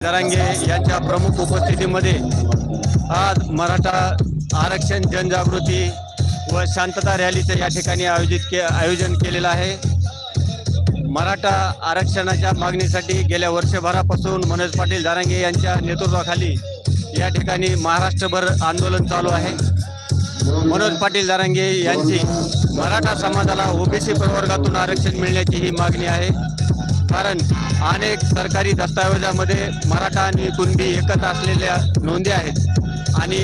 दरांगे यांच्या प्रमुख उपस्थितीमध्ये आज मराठा आरक्षण जनजागृती व शांतता रॅलीचं या ठिकाणी आयोजित के आयोजन केलेलं आहे. मराठा आरक्षणाच्या मागणीसाठी गेल्या वर्षभरापासून मनोज पाटील जारांगे यांच्या नेतृत्वाखाली या ठिकाणी महाराष्ट्रभर आंदोलन चालू आहे. मनोज पाटील जारांगे यांची मराठा समाजाला ओबीसी प्रवर्गातून आरक्षण मिळण्याची ही मागणी आहे. कारण अनेक सरकारी दस्तावेजामध्ये मराठा आणि कुणबी एकच असलेल्या नोंदी आहेत. आणि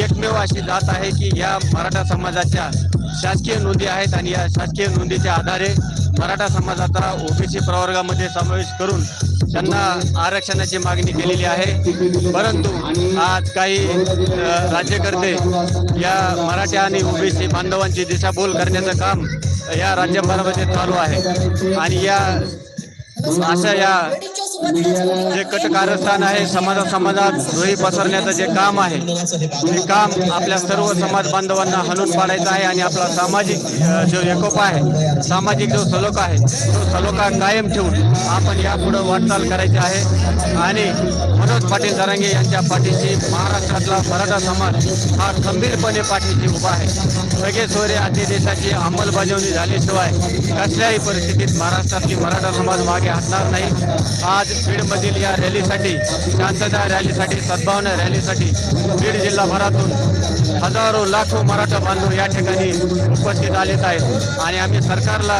एकमेव अशी जात आहे की या मराठा समाजाच्या शासकीय नोंदी आहेत आणि या शासकीय नोंदीच्या आधारे मराठा समाजाचा ओबीसी प्रवर्गामध्ये समावेश करून त्यांना आरक्षणाची मागणी केलेली आहे. परंतु आज काही राज्यकर्ते या मराठा आणि ओबीसी बांधवांची दिशाभूल करण्याचं काम या राज्यभरामध्ये चालू आहे. आणि या अशा या जे कटकारस्थान आहे समाजा समाजात धुळी पसरण्याचं जे काम आहे ते काम आपल्या सर्व समाज बांधवांना हलून पाडायचं आहे आणि आपला सामाजिक जो एकोपा आहे सामाजिक जो सलोखा आहे तो सलोखा कायम ठेवून आपण यापुढे वाटचाल करायची आहे. आणि मनोज पाटील जरांगे यांच्या पाठीशी महाराष्ट्रातला मराठा समाज हा खंबीरपणे पाठीशी उभा आहे. सगळे सोयरे अध्यादेशाची अंमलबजावणी झाल्याशिवाय कसल्याही परिस्थितीत महाराष्ट्रातली मराठा समाज मागे हटणार नाही. आज बीडमधील या रॅलीसाठी शांतता रॅलीसाठी सद्भावना रॅलीसाठी बीड जिल्हाभरातून हजारो लाखो मराठा बांधव या ठिकाणी उपस्थित आलेत आहेत. आणि आम्ही सरकारला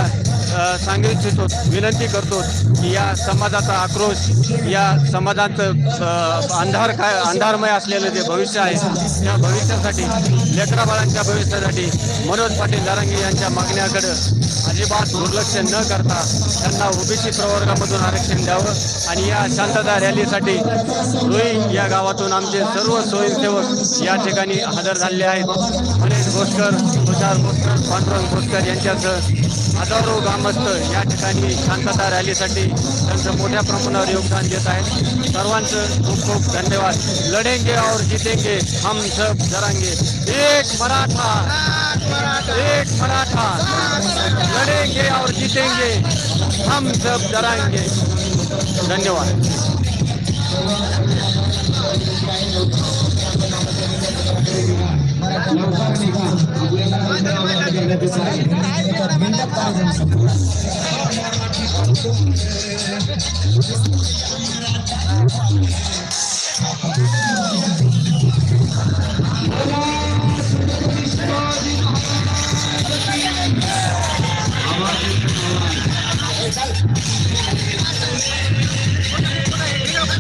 सांगू इच्छितो विनंती करतो की या समाजाचा आक्रोश या समाजाचं अंधार काय अंधारमय असलेलं जे भविष्य आहे त्या भविष्यासाठी लेकरा बाळांच्या भविष्यासाठी मनोज पाटील जारांगे यांच्या मागण्याकडं अजिबात दुर्लक्ष न करता त्यांना ओबीसी प्रवर्गामधून आरक्षण द्यावं आणि या शांतता रॅलीसाठी रोई या गावातून आमचे सर्व स्वयंसेवक या ठिकाणी हजर झालेले आहेत. गणेश भोसकर तुषार भोसकर पांडुरंग भोसकर यांच्यासह हजारो ग्रामस्थ या ठिकाणी शांतता रॅलीसाठी त्यांचं मोठ्या प्रमाणावर योगदान देत आहेत. सर्वांचं खूप खूप धन्यवाद. लढेंगे और जितेंगे हम सब जरांगे एक मराठा एक मराठा. लढेंगे और जितेंगे हम सब जरांगे धन्यवाद. लवकर निघा आपल्याला पंधरा गरजेचं आहे एका मिनिटात कार्यक्रम संपला